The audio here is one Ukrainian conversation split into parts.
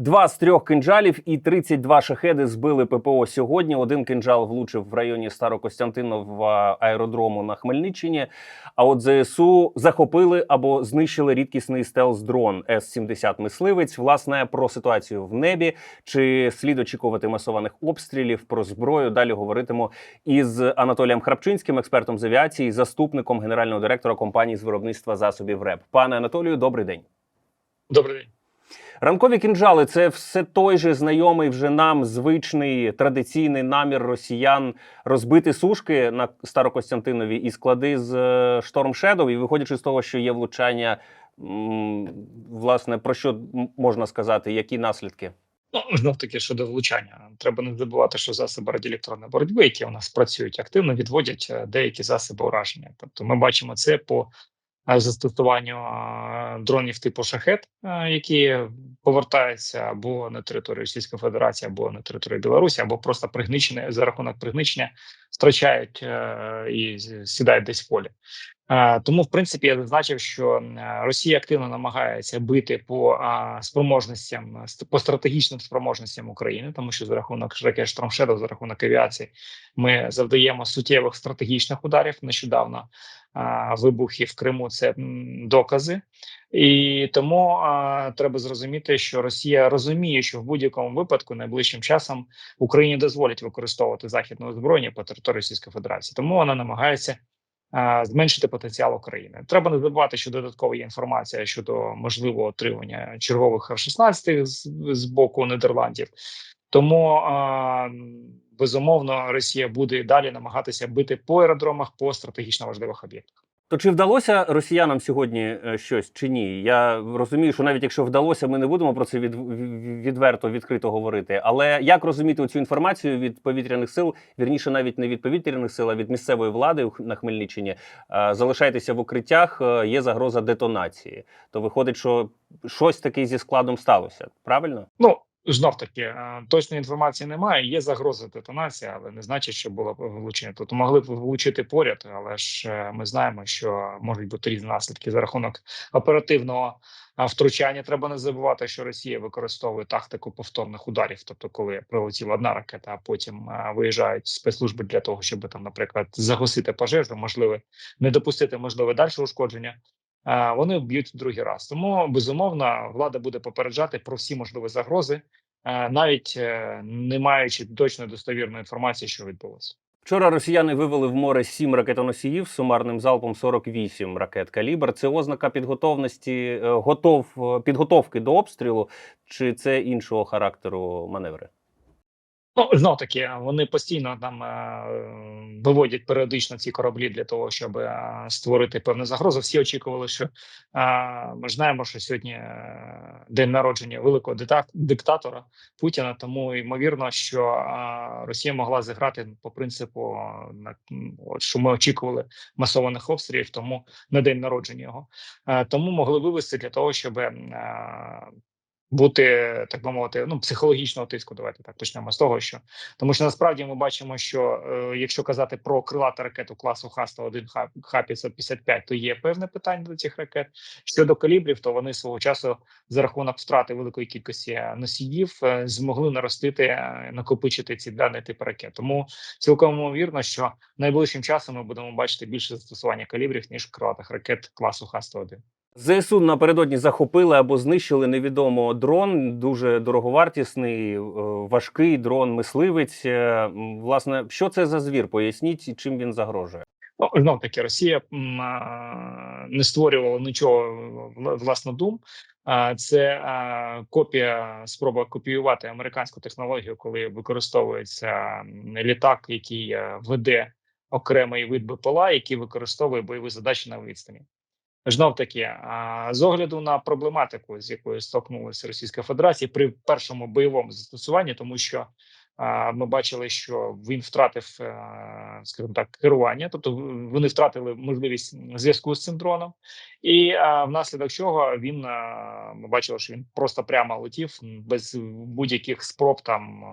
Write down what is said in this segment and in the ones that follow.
Два з трьох кинджалів і 32 шахеди збили ППО сьогодні. Один кинджал влучив в районі Старокостянтинова аеродрому на Хмельниччині. А от ЗСУ захопили або знищили рідкісний стелс-дрон С-70 мисливець. Власне про ситуацію в небі чи слід очікувати масованих обстрілів про зброю. Далі говоритиму із Анатолієм Храпчинським, експертом з авіації, заступником генерального директора компанії з виробництва засобів РЕП. Пане Анатолію, добрий день. Добрий день. Ранкові кінжали це все той же знайомий вже нам звичний традиційний намір росіян розбити сушки на Старокостянтинові і склади з е, Шторм Шедов. І виходячи з того, що є влучання, власне, про що можна сказати, які наслідки? Ну знов таки щодо влучання. Треба не забувати, що засоби радіоелектронної боротьби, які у нас працюють активно, відводять е, деякі засоби ураження. Тобто, ми бачимо це по застосуванню дронів типу шахет, які повертаються або на територію Російської Федерації, або на територію Білорусі, або просто пригничені за рахунок пригничення втрачають е, і сідають десь в полі. Е, Тому, в принципі, я зазначив, що е, Росія активно намагається бити по спроможностям по стратегічним спроможностям України, тому що за рахунок ракет Штормшедов, за рахунок авіації, ми завдаємо суттєвих стратегічних ударів. Нещодавно вибухи в Криму це докази, і тому треба зрозуміти, що Росія розуміє, що в будь-якому випадку найближчим часом Україні дозволять використовувати західне озброєння по території Російської Федерації, тому вона намагається зменшити потенціал України. Треба не забувати, що додатково є інформація щодо можливого отримання чергових F-16 з, з боку Нідерландів. Тому безумовно Росія буде далі намагатися бити по аеродромах по стратегічно важливих об'єктах. То чи вдалося росіянам сьогодні е, щось чи ні? Я розумію, що навіть якщо вдалося, ми не будемо про це від, відверто відкрито говорити. Але як розуміти цю інформацію від повітряних сил, вірніше, навіть не від повітряних сил, а від місцевої влади на Хмельниччині? Е, Залишайтеся в укриттях, е, є загроза детонації. То виходить, що щось таке зі складом сталося. Правильно? Ну знов таки е, точної інформації немає. Є загроза детонації, але не значить, що було влучення. Тобто могли б влучити поряд, але ж е, ми знаємо, що можуть бути різні наслідки за рахунок оперативного втручання. Треба не забувати, що Росія використовує тактику повторних ударів. Тобто, коли прилетіла одна ракета, а потім е, виїжджають спецслужби для того, щоб там, наприклад, загасити пожежу, можливо, не допустити можливе далі ушкодження. Вони б'ють другий раз. Тому безумовно влада буде попереджати про всі можливі загрози, е, навіть е, не маючи точної достовірної інформації, що відбулося. Вчора росіяни вивели в море сім ракетоносіїв з сумарним залпом 48 ракет калібр. Це ознака підготовності, е, готов підготовки до обстрілу, чи це іншого характеру маневри? Ну знов таки вони постійно там е, виводять періодично ці кораблі для того, щоб е, створити певну загрозу. Всі очікували, що е, ми знаємо, що сьогодні е, день народження великого диктатора Путіна. Тому ймовірно, що е, Росія могла зіграти по принципу, от, що ми очікували масованих обстрілів, тому на день народження його. Е, тому могли вивести для того, щоб е, бути так би мовити, ну психологічного тиску. Давайте так почнемо з того, що тому, що насправді ми бачимо, що е, якщо казати про крилату ракету класу Х-101, Х- Х-555, то є певне питання до цих ракет. Щодо калібрів, то вони свого часу за рахунок втрати великої кількості носіїв е, змогли наростити, е, накопичити ці дані типи ракет. Тому цілком ймовірно, що найближчим часом ми будемо бачити більше застосування калібрів ніж крилатих ракет класу Х-101. ЗСУ напередодні захопили або знищили невідомо дрон, дуже дороговартісний, е, важкий дрон, мисливець. Е, Власне, що це за звір? Поясніть, чим він загрожує. Ну, знов таки, Росія не створювала нічого вла- власнодум. А, Це копія, спроба копіювати американську технологію, коли використовується літак, який е, веде окремий вид БПЛА, який використовує бойові задачі на відстані. Знов таки, з огляду на проблематику, з якою столкнулася Російська Федерація при першому бойовому застосуванні, тому що ми бачили, що він втратив, е, скажімо так, керування, тобто вони втратили можливість зв'язку з цим дроном, і внаслідок чого він ми бачили, що він просто прямо летів без будь-яких спроб там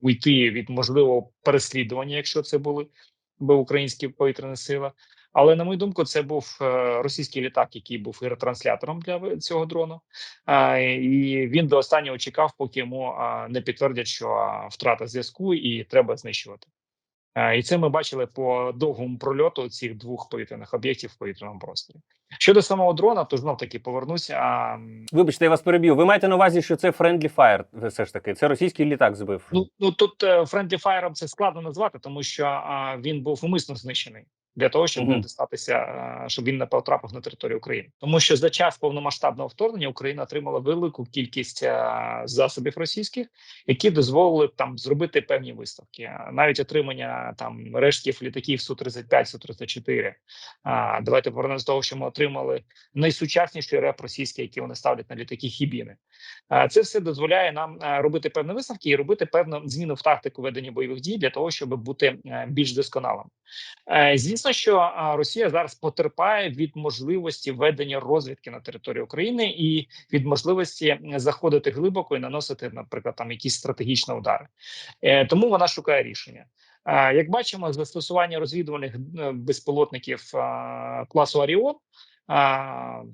уйти від можливого переслідування, якщо це були би українські повітряні сили. Але на мою думку, це був е, російський літак, який був і ретранслятором для цього дрону. І він до останнього чекав, поки йому не підтвердять, що втрата зв'язку і треба знищувати. І це ми бачили по довгому прольоту цих двох повітряних об'єктів в повітряному просторі. Щодо самого дрона, то знов таки повернуся. А, Вибачте, я вас переб'ю. Ви маєте на увазі, що це Friendly Fire, все ж таки. Це російський літак збив. Ну, ну тут е, Friendly Fire це складно назвати, тому що а, він був умисно знищений для того, щоб не дістатися, щоб він не потрапив на територію України. Тому що за час повномасштабного вторгнення Україна отримала велику кількість засобів російських, які дозволили там зробити певні виставки. Навіть отримання там рештків літаків Су 35 Су 34 А давайте повернемося до того, що ми отримали найсучасніший реп російський, який вони ставлять на літаки Хібіни. Е, Це все дозволяє нам е, робити певні висновки і робити певну зміну в тактику ведення бойових дій для того, щоб бути е, більш досконалим. Звісно, що Росія зараз потерпає від можливості ведення розвідки на території України і від можливості заходити глибоко і наносити, наприклад, там якісь стратегічні удари. Тому вона шукає рішення. Як бачимо, застосування розвідувальних безпілотників класу Аріон.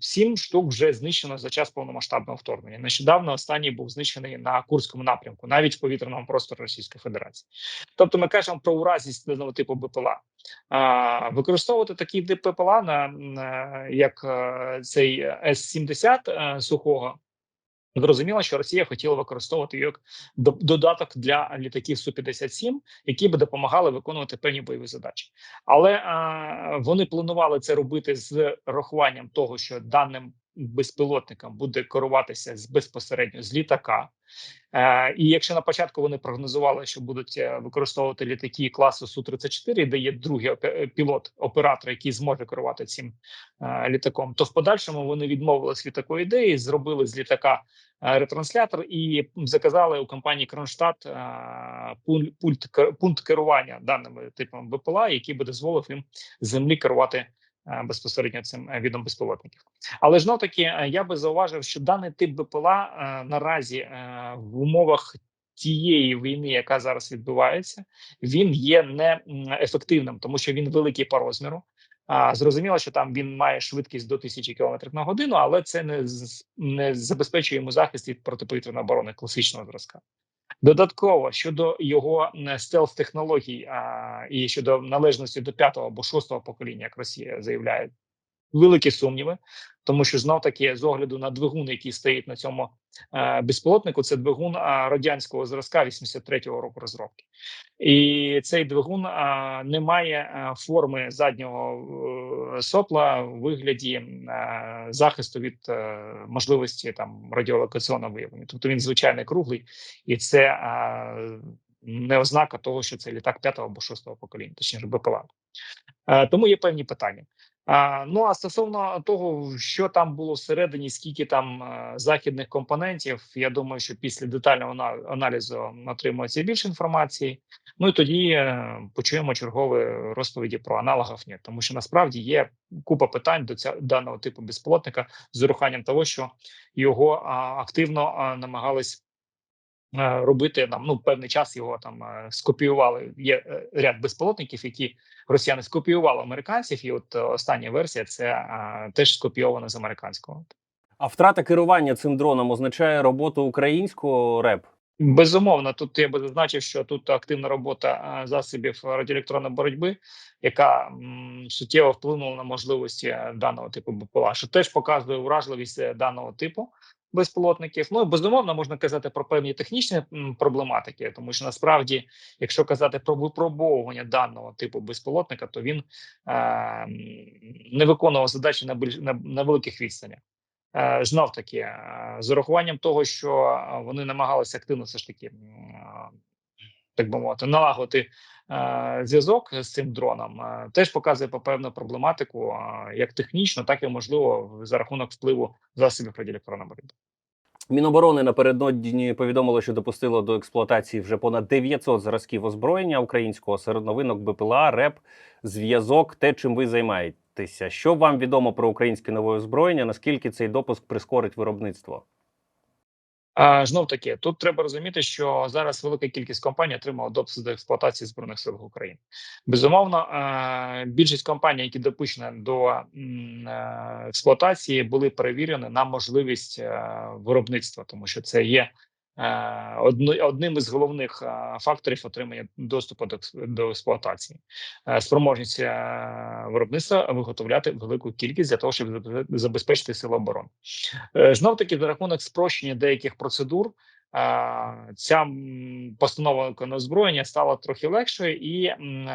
Сім штук вже знищено за час повномасштабного вторгнення. Нещодавно останній був знищений на Курському напрямку, навіть в повітряному просторі Російської Федерації. Тобто, ми кажемо про уразність даного типу БПЛА. Використовувати такі БПЛА на, на як е, цей С-70 е, сухого. Зрозуміло, що Росія хотіла використовувати як до- додаток для літаків Су-57, які би допомагали виконувати певні бойові задачі. Але а, вони планували це робити з рахуванням того, що даним безпілотникам буде керуватися з безпосередньо з літака. Е, і якщо на початку вони прогнозували, що будуть е, використовувати літаки класу Су 34 де є другий е, пілот, оператор, який зможе керувати цим е, літаком, то в подальшому вони відмовились від такої ідеї, зробили з літака е, ретранслятор і заказали у компанії Кронштадт е, пульт пункт керування даними типом БПЛА, який би дозволив їм землі керувати безпосередньо цим е, відом безпілотників. Але ж таки я би зауважив, що даний тип БПЛА е, наразі е, в умовах. Тієї війни, яка зараз відбувається, він є не м, ефективним, тому що він великий по розміру. Зрозуміло, що там він має швидкість до 1000 км на годину, але це не не забезпечує йому захист від протиповітряної оборони класичного зразка. Додатково щодо його стелс технологій і щодо належності до п'ятого або шостого покоління, як Росія заявляє, великі сумніви, тому що знов таки з огляду на двигун, який стоїть на цьому е, безпілотнику, це двигун е, радянського зразка 83-го року розробки, і цей двигун е, не має е, форми заднього е, сопла в вигляді е, захисту від е, можливості там радіолокаційного виявлення. Тобто він звичайний круглий, і це е, не ознака того, що це літак п'ятого або шостого покоління, точніше БПЛА. Е, Тому є певні питання. Ну а стосовно того, що там було всередині, скільки там е, західних компонентів, я думаю, що після детального ана- аналізу отримується більше інформації. Ну і тоді е, почуємо чергові розповіді про аналогів. Ні, тому що насправді є купа питань до ця даного типу безпілотника з урахуванням того, що його активно намагались. Е, Робити нам ну певний час його там е, скопіювали. Є е, ряд безпілотників, які росіяни скопіювали американців, і от остання версія це теж скопійована з американського. А втрата керування цим дроном означає роботу українського РЕП. Безумовно, тут я би зазначив, що тут активна робота засобів радіоелектронної боротьби, яка м, суттєво вплинула на можливості даного типу БПЛА, що теж показує уражливість е, даного типу безпілотників. Ну безумовно можна казати про певні технічні проблематики, тому що насправді, якщо казати про випробовування даного типу безпілотника, то він е, не виконував задачі на більш на, на великих відстанях. Е, Знов таки, е, з урахуванням того, що е, вони намагалися активно все ж таки, е, так би мовити, налагодити зв'язок з цим дроном, е, теж показує по певну проблематику, е, як технічно, так і можливо за рахунок впливу засобів радіоелектронної боротьби. Міноборони напередодні повідомило, що допустило до експлуатації вже понад 900 зразків озброєння українського серед новинок БПЛА, РЕП, зв'язок, те, чим ви займаєтеся. Що вам відомо про українське нове озброєння? Наскільки цей допуск прискорить виробництво? Знов таки, тут треба розуміти, що зараз велика кількість компаній отримала допуск до експлуатації збройних сил України. Безумовно, більшість компаній, які допущені до е, експлуатації, були перевірені на можливість е, виробництва, тому що це є одним із головних е, факторів отримання доступу до, до експлуатації. Е, Спроможність е, виробництва виготовляти велику кількість для того, щоб забезпечити сили оборони. Е, Знов таки, за рахунок спрощення деяких процедур, ця постанова на озброєння стала трохи легшою, і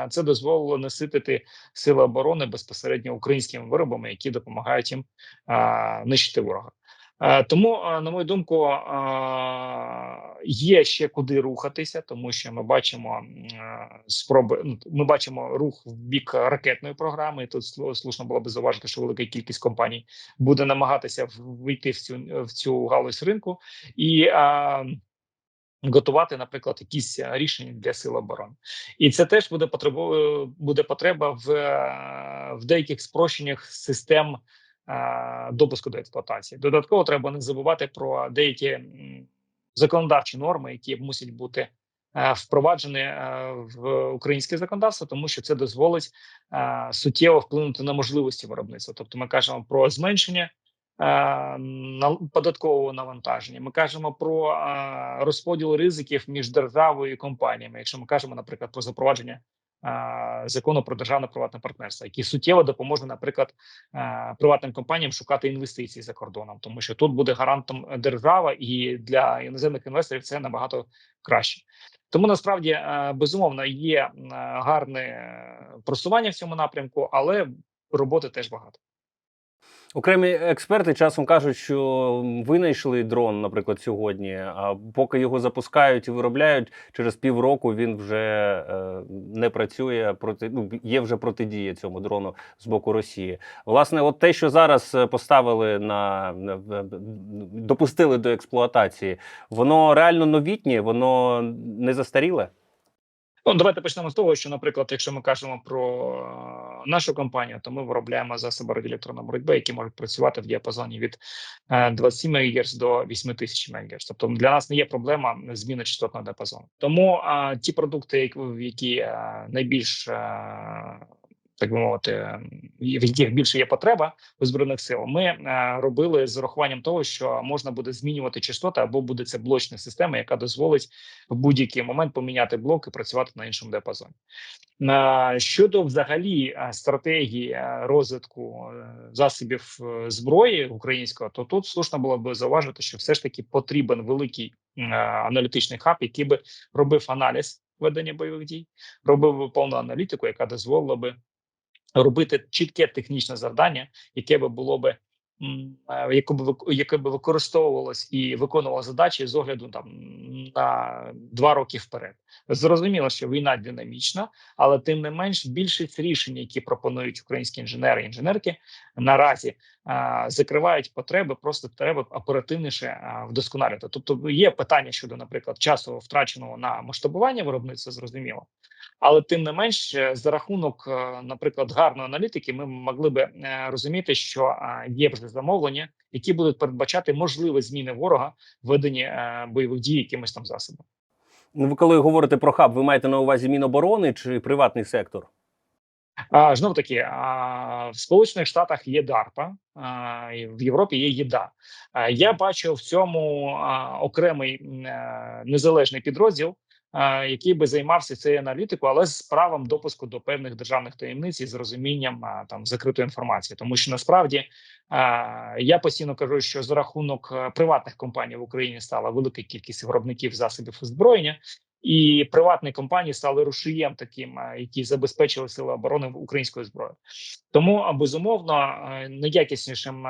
це дозволило наситити сили оборони безпосередньо українськими виробами, які допомагають їм нищити ворога. Е, Тому, е, на мою думку, е, є ще куди рухатися, тому що ми бачимо спроби. ну, Ми бачимо рух в бік ракетної програми. І тут слу- слушно було би зауважити, що велика кількість компаній буде намагатися вийти в цю в цю галузь ринку і готувати, наприклад, якісь рішення для сил оборони, і це теж буде потребу буде потреба в, в деяких спрощеннях систем допуску до експлуатації. Додатково треба не забувати про деякі законодавчі норми, які мусять бути. е, Впроваджені е, в українське законодавство, тому що це дозволить е, суттєво вплинути на можливості виробництва. Тобто, ми кажемо про зменшення е, податкового навантаження. Ми кажемо про е, розподіл ризиків між державою і компаніями. Якщо ми кажемо, наприклад, про запровадження е, закону про державне приватне партнерство, який суттєво допоможе, наприклад, приватним компаніям шукати інвестиції за кордоном, тому що тут буде гарантом держава, і для іноземних інвесторів це набагато краще. Тому насправді безумовно є гарне просування в цьому напрямку, але роботи теж багато. Окремі експерти часом кажуть, що винайшли дрон, наприклад, сьогодні. А поки його запускають і виробляють, через півроку він вже е, не працює проти. Ну є вже протидія цьому дрону з боку Росії. Власне, от те, що зараз е, поставили на допустили до експлуатації, воно реально новітнє, воно не застаріле. Ну, давайте почнемо з того, що, наприклад, якщо ми кажемо про е, нашу компанію, то ми виробляємо засоби радіоелектронної боротьби, які можуть працювати в діапазоні від е, 27 МГц до 8000 МГц. Тобто для нас не є проблема зміни частотного діапазону. Тому а, ті продукти, які, які е, найбільш е, так би мовити, в яких більше є потреба у збройних сил, ми е, робили з урахуванням того, що можна буде змінювати частоти, або буде це блочна система, яка дозволить в будь-який момент поміняти блок і працювати на іншому діапазоні. Е, Щодо взагалі е, стратегії розвитку засобів зброї українського, то тут слушно було би зауважити, що все ж таки потрібен великий аналітичний хаб, який би робив аналіз ведення бойових дій, робив би повну аналітику, яка дозволила би робити чітке технічне завдання, яке би було би е, яке би яке би використовувалось і виконувало задачі з огляду там на два роки вперед. Зрозуміло, що війна динамічна, але тим не менш більшість рішень, які пропонують українські інженери і інженерки, наразі а, закривають потреби, просто треба оперативніше а, вдосконалювати. Тобто є питання щодо, наприклад, часу втраченого на масштабування виробництва, зрозуміло. Але тим не менш, е, за рахунок, е, наприклад, гарної аналітики, ми могли би е, розуміти, що є вже замовлення, які будуть передбачати можливі зміни ворога в веденні бойових дій якимось там засобом. Ну, ви коли говорите про хаб, ви маєте на увазі Міноборони чи приватний сектор? А, знов таки, а, в Сполучених Штатах є DARPA, а, в Європі є ЄДА. А, я бачу в цьому а, окремий е, незалежний підрозділ, а, який би займався цією аналітикою, але з правом допуску до певних державних таємниць і з розумінням там закритої інформації, тому що насправді я постійно кажу, що за рахунок е, приватних компаній в Україні стала велика кількість виробників засобів озброєння. І приватні компанії стали рушієм таким, які забезпечили сили оборони українською зброєю. Тому безумовно найякіснішим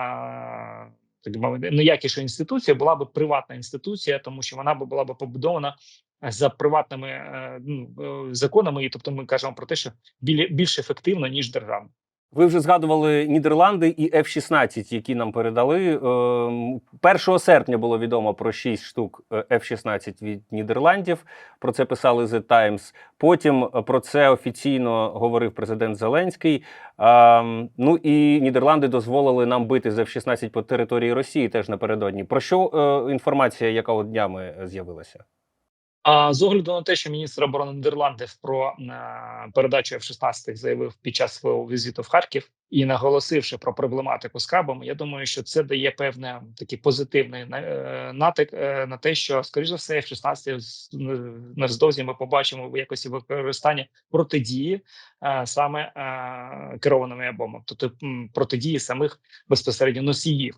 так би неякіша найякіша інституція була б приватна інституція, тому що вона б була б побудована за приватними е, ну, е, законами, і тобто ми кажемо про те, що біль, більш ефективно ніж державна. Ви вже згадували Нідерланди і F-16, які нам передали. Ем, 1 серпня було відомо про 6 штук е, F-16 від Нідерландів. Про це писали The Times. Потім е, про це офіційно говорив президент Зеленський. Ем, Ну і Нідерланди дозволили нам бити з F-16 по території Росії теж напередодні. Про що е, інформація, яка от днями з'явилася? А з огляду на те, що міністр оборони Нідерландів про е, передачу F-16 заявив під час свого візиту в Харків і наголосивши про проблематику з кабами, я думаю, що це дає певне такий позитивний е, натик е, на те, що скоріш за все F-16 з- невдовзі ми побачимо в якості використання протидії е, саме керованими бомбами, тобто протидії самих безпосередньо носіїв.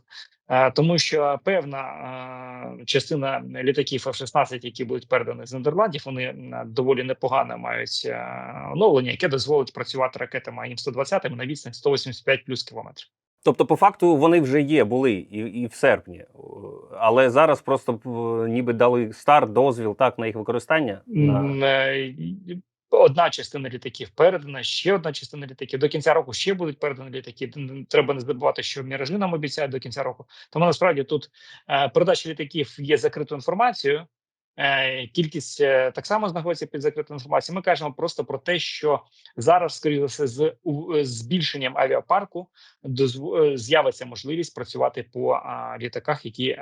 Тому що певна частина літаків F-16, які будуть передані з Нідерландів, вони доволі непогано мають оновлення, яке дозволить працювати ракетами АІМ-120 на відстань 185 плюс кілометрів. Тобто, по факту, вони вже є, були і, і в серпні, але зараз просто е, ніби дали старт, дозвіл так на їх використання. На... Е, Одна частина літаків передана, ще одна частина літаків. До кінця року ще будуть передані літаки. Треба не забувати, що міражі нам обіцяють до кінця року. Тому насправді тут е, передача літаків є закритою інформацією. Е, кількість е, так само знаходиться під закритою інформацією. Ми кажемо просто про те, що зараз, скоріше за все, з е, збільшенням авіапарку з'явиться можливість працювати по літаках, які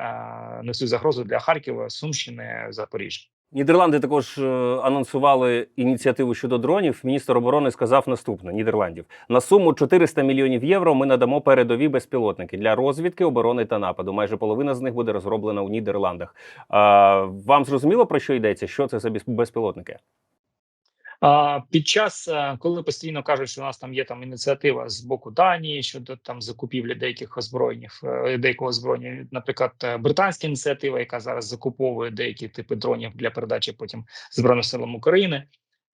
несуть загрозу для Харкова, Сумщини, Запоріжжя. Нідерланди також е, анонсували ініціативу щодо дронів. Міністр оборони сказав наступне: Нідерландів на суму 400 мільйонів євро. Ми надамо передові безпілотники для розвідки, оборони та нападу. Майже половина з них буде розроблена у Нідерландах. А, вам зрозуміло про що йдеться? Що це за безпілотники? Під час, е, коли постійно кажуть, що у нас там є там ініціатива з боку Данії щодо там закупівлі деяких озброєнь, е, деякого озброєння, наприклад, е, британська ініціатива, яка зараз закуповує деякі типи дронів для передачі потім збройним силам України.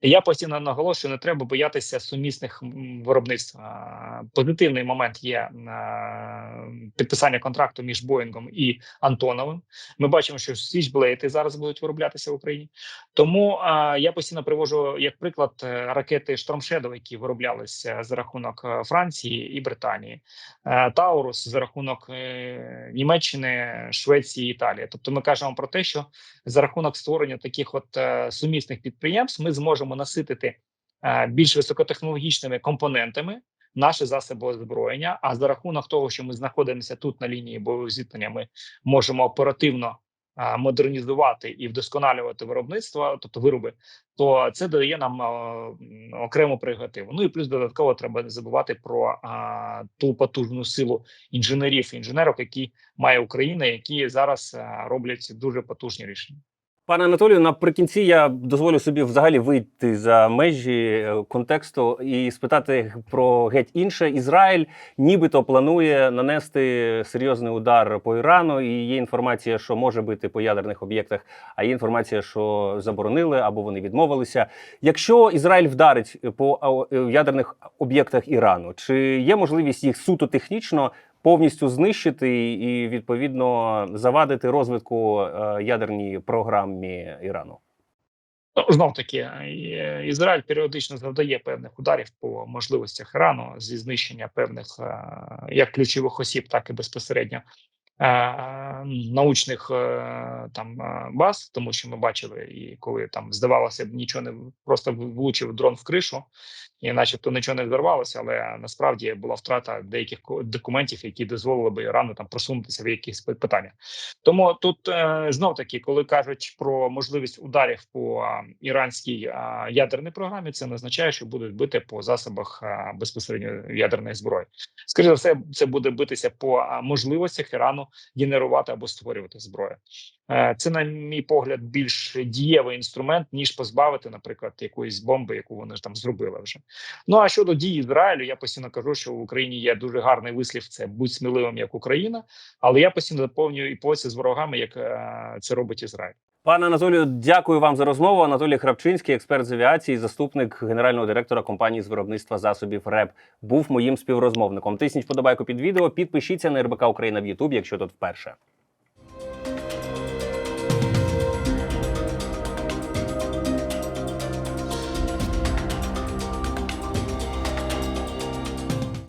Я постійно наголошую, не треба боятися сумісних виробництв. Позитивний момент є підписання контракту між Боїнгом і Антоновим. Ми бачимо, що Switchblade зараз будуть вироблятися в Україні. Тому я постійно привожу як приклад е, ракети Shadow, які вироблялися за рахунок е, Франції і Британії, Е, Таурус за рахунок Німеччини, Швеції, Італії. Тобто, ми кажемо про те, що за рахунок створення таких от сумісних підприємств ми зможемо наситити е, більш високотехнологічними компонентами. Наші засоби озброєння, а за рахунок того, що ми знаходимося тут на лінії бойового зіткнення, ми можемо оперативно модернізувати і вдосконалювати виробництво, тобто вироби, то це дає нам окрему прерогативу. Ну і плюс додатково треба не забувати про ту потужну силу інженерів інженерок, які має Україна, які зараз роблять дуже потужні рішення. Пане Анатолію, наприкінці я дозволю собі взагалі вийти за межі е, контексту і спитати про геть інше. Ізраїль нібито планує нанести серйозний удар по Ірану. І є інформація, що може бити по ядерних об'єктах, а є інформація, що заборонили або вони відмовилися. Якщо Ізраїль вдарить по е, ядерних об'єктах Ірану, чи є можливість їх суто технічно повністю знищити і відповідно завадити розвитку е, ядерній програмі Ірану. Ну, знов таки, е, Ізраїль періодично завдає певних ударів по можливостях Ірану зі знищення певних е, як ключових осіб, так і безпосередньо научних е, там е, баз, тому що ми бачили, і коли там здавалося б, нічого не просто влучив дрон в кришу, і начебто нічого не взорвалося, але насправді була втрата деяких документів, які дозволили би Ірану там просунутися в якісь питання. Тому тут е, знов таки, коли кажуть про можливість ударів по іранській ядерній програмі, це не означає, що будуть бити по засобах безпосередньо ядерної зброї. Скоріше за все, це буде битися по можливостях Ірану генерувати або створювати зброю. Е, Це, на мій погляд, більш дієвий інструмент ніж позбавити, наприклад, якоїсь бомби, яку вони ж там зробили вже. Ну а щодо дій Ізраїлю, я постійно кажу, що в Україні є дуже гарний вислів: це будь сміливим як Україна. Але я постійно доповнюю і поводься з ворогами, як е, це робить Ізраїль. Пане Анатолію, дякую вам за розмову. Анатолій Храпчинський, експерт з авіації, заступник генерального директора компанії з виробництва засобів РЕП, був моїм співрозмовником. Тисніть вподобайку під відео, підпишіться на РБК Україна в Ютубі, якщо тут вперше.